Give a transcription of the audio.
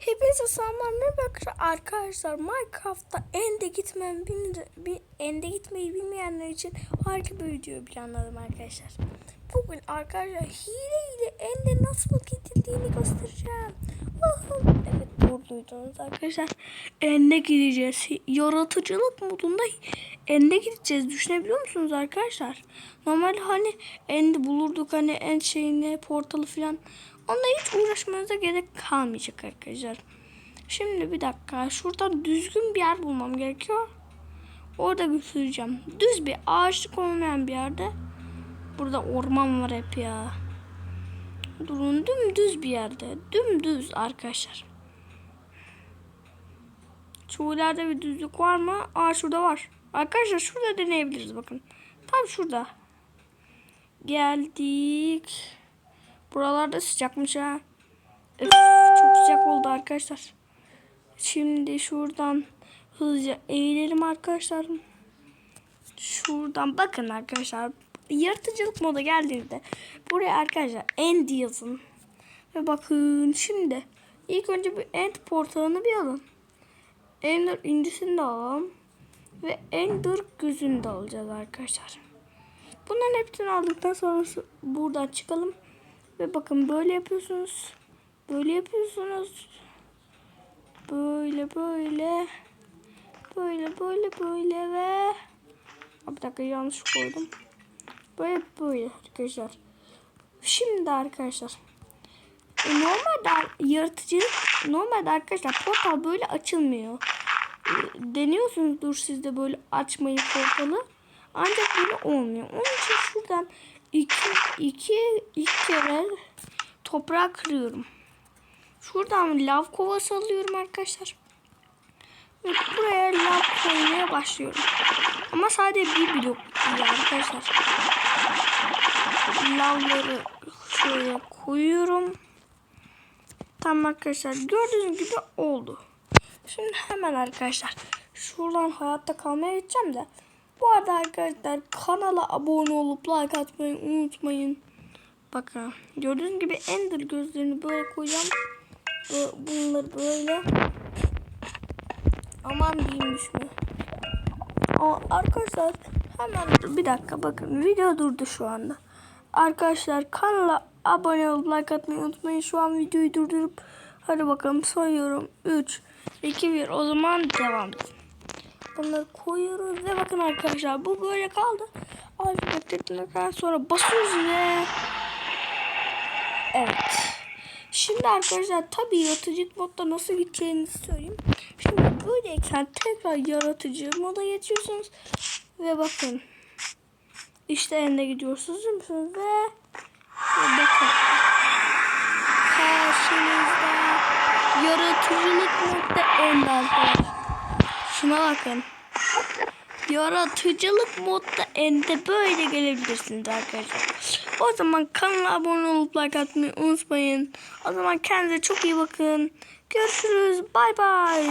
Hepinize selamlar merhaba arkadaşlar. Minecraft'ta ende gitmem bir ende gitmeyi bilmeyenler için harika bir video planladım arkadaşlar. Bugün arkadaşlar hile ile ende nasıl gidildiğini göstereceğim. Evet doğru duydunuz arkadaşlar. Ende gideceğiz. Yaratıcılık modunda ende gideceğiz. Düşünebiliyor musunuz arkadaşlar? Normal hani ende bulurduk hani en şeyine portalı falan. Onunla hiç uğraşmanıza gerek kalmayacak arkadaşlar. Şimdi bir dakika. Şurada düzgün bir yer bulmam gerekiyor. Orada götüreceğim. Düz bir ağaçlık olmayan bir yerde. Burada orman var hep ya. Durun dümdüz bir yerde. Dümdüz arkadaşlar. Şu ileride bir düzlük var mı? Aa şurada var. Arkadaşlar şurada deneyebiliriz bakın. Tam şurada. Geldik. Buralarda sıcakmış ha. Öf, çok sıcak oldu arkadaşlar. Şimdi şuradan hızlıca eğilelim arkadaşlar. Şuradan bakın arkadaşlar. Yaratıcılık moda geldiğinde buraya arkadaşlar end yazın. Ve bakın şimdi ilk önce bir end portalını bir alın. Ender incisini de alalım. Ve Ender gözünü de alacağız arkadaşlar. Bunların hepsini aldıktan sonra buradan çıkalım. Ve bakın böyle yapıyorsunuz. Böyle yapıyorsunuz. Böyle böyle. Böyle böyle böyle ve bir dakika yanlış koydum. Böyle böyle arkadaşlar. Şimdi arkadaşlar. E, normalde yaratıcılık normalde arkadaşlar portal böyle açılmıyor. E, deniyorsunuzdur siz de böyle açmayı portalı. Ancak böyle olmuyor. Onun için şuradan iki, iki, iki kere toprağı kırıyorum. Şuradan lav kovası alıyorum arkadaşlar. Ve buraya lav koymaya başlıyorum. Ama sadece bir blok arkadaşlar. Lavları şöyle koyuyorum. Tamam arkadaşlar gördüğünüz gibi oldu. Şimdi hemen arkadaşlar şuradan hayatta kalmaya gideceğim de. Bu arada arkadaşlar kanala abone olup like atmayı unutmayın. Bakın gördüğünüz gibi Ender gözlerini böyle koyacağım. Bunları böyle. Aman değilmiş mi? Ama arkadaşlar hemen bir dakika bakın video durdu şu anda. Arkadaşlar kanala abone olup like atmayı unutmayın. Şu an videoyu durdurup hadi bakalım sayıyorum. 3, 2, 1 o zaman devam. Bunları koyuyoruz ve bakın arkadaşlar bu böyle kaldı. Beklettikten sonra basıyoruz ve evet. Şimdi arkadaşlar tabii yaratıcı modda nasıl gideceğinizi söyleyeyim. Şimdi böyleyken tekrar yaratıcı moda geçiyorsunuz ve bakın. İşte ende gidiyorsunuz ve, bakın. Karşınızda yaratıcılık modda arkadaşlar. Şuna bakın. Yaratıcılık modda ende böyle gelebilirsiniz arkadaşlar. O zaman kanala abone olup like atmayı unutmayın. O zaman kendinize çok iyi bakın. Görüşürüz. Bay bay.